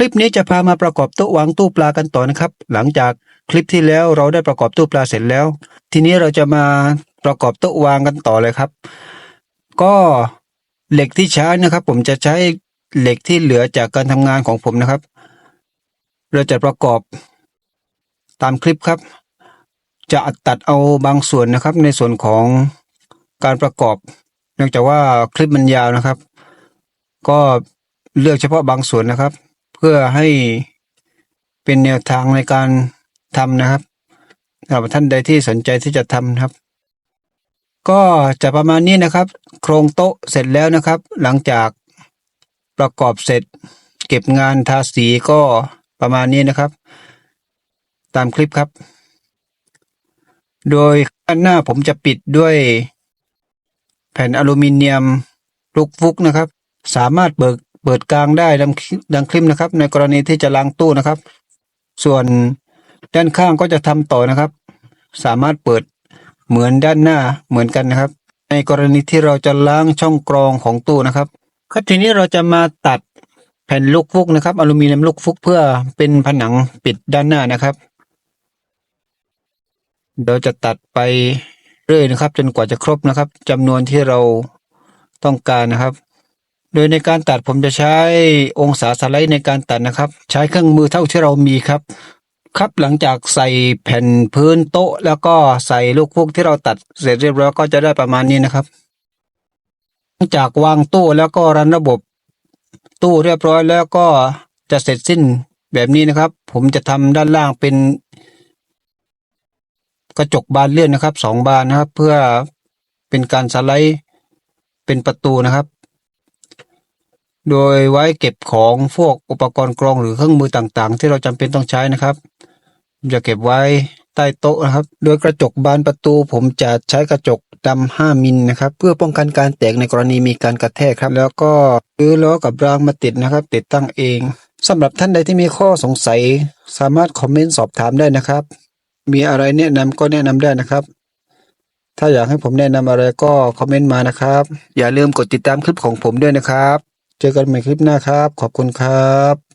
ลิปนี้จะพามาประกอบโต๊ะวางตู้ปลากันต่อนะครับ หลังจากคลิปที่แล้วเราได้ประกอบตู้ปลาเสร็จแล้ว ทีนี้เราจะมาประกอบโต๊ะวางกันต่อเลยครับ ก็เหล็กที่ใช้นะครับ ผมจะใช้เหล็กที่เหลือจากการทำงานของผมนะครับ เราจะประกอบตามคลิปครับ จะตัดเอาบางส่วนนะครับ ในส่วนของการประกอบ เนื่องจากว่าคลิปมันยาวนะครับ ก็เลือกเฉพาะบางส่วนนะครับ พื่อให้เป็นแนวทางในการทำนะครับสำหรับท่านใดที่สนใจที่จะทำนะครับ ก็จะประมาณนี้นะครับ โครงโต๊ะเสร็จแล้วนะครับ หลังจากประกอบเสร็จ เก็บงานทาสีก็ประมาณนี้นะครับ ตามคลิปครับ โดยด้านหน้าผมจะปิดด้วย แผ่นอลูมิเนียมลูกฟุกนะครับ สามารถเปิด เปิดกลางได้ดังดังคลิปนะครับ ในกรณีที่จะล้างตู้นะครับ ส่วนด้านข้างก็จะทำต่อนะครับ สามารถเปิดเหมือนด้านหน้าเหมือนกันนะครับ ในกรณีที่เราจะล้างช่องกรองของตู้นะครับครับทีนี้เราจะมาตัดแผ่นลูกฟุกนะครับ อลูมิเนียมลูกฟุกเพื่อเป็นผนังปิดด้านหน้านะครับ เราจะตัดไปเรื่อยนะครับ จนกว่าจะครบนะครับจำนวนที่เราต้องการนะครับ โดยในการตัดผมจะใช้องศาสไลด์ในการตัดนะครับ ใช้เครื่องมือเท่าที่เรามีครับ ครับหลังจากใส่แผ่นพื้นโต๊ะ แล้วก็ใส่ลูกฟุกที่เราตัดเสร็จเรียบร้อยก็จะได้ประมาณนี้นะครับ หลังจากวางตู้แล้วก็รันระบบตู้เรียบร้อยแล้วก็จะเสร็จสิ้นแบบนี้นะครับ ผมจะทำด้านล่างเป็น กระจกบานเลื่อนนะครับสองบานนะครับ เพื่อเป็นการสไลด์เป็นประตูนะครับ โดยไว้เก็บของพวกอุปกรณ์กรองหรือเครื่องมือต่างๆ ที่เราจำเป็นต้องใช้นะครับจะเก็บไว้ใต้โต๊ะนะครับ โดยกระจกบานประตูผมจะใช้กระจกดำ5มิลนะครับ เพื่อป้องกันการแตกในกรณีมีการกระแทกครับ แล้วก็ซื้อล้อกับรางมาติดนะครับ ติดตั้งเองสำหรับท่านใดที่มีข้อสงสัย สามารถคอมเมนต์สอบถามได้นะครับ มีอะไรแนะนำก็แนะนำได้นะครับ ถ้าอยากให้ผมแนะนำอะไรก็คอมเมนต์มานะครับ อย่าลืมกดติดตามคลิปของผมด้วยนะครับ เจอกันใหม่คลิปหน้าครับ ขอบคุณครับ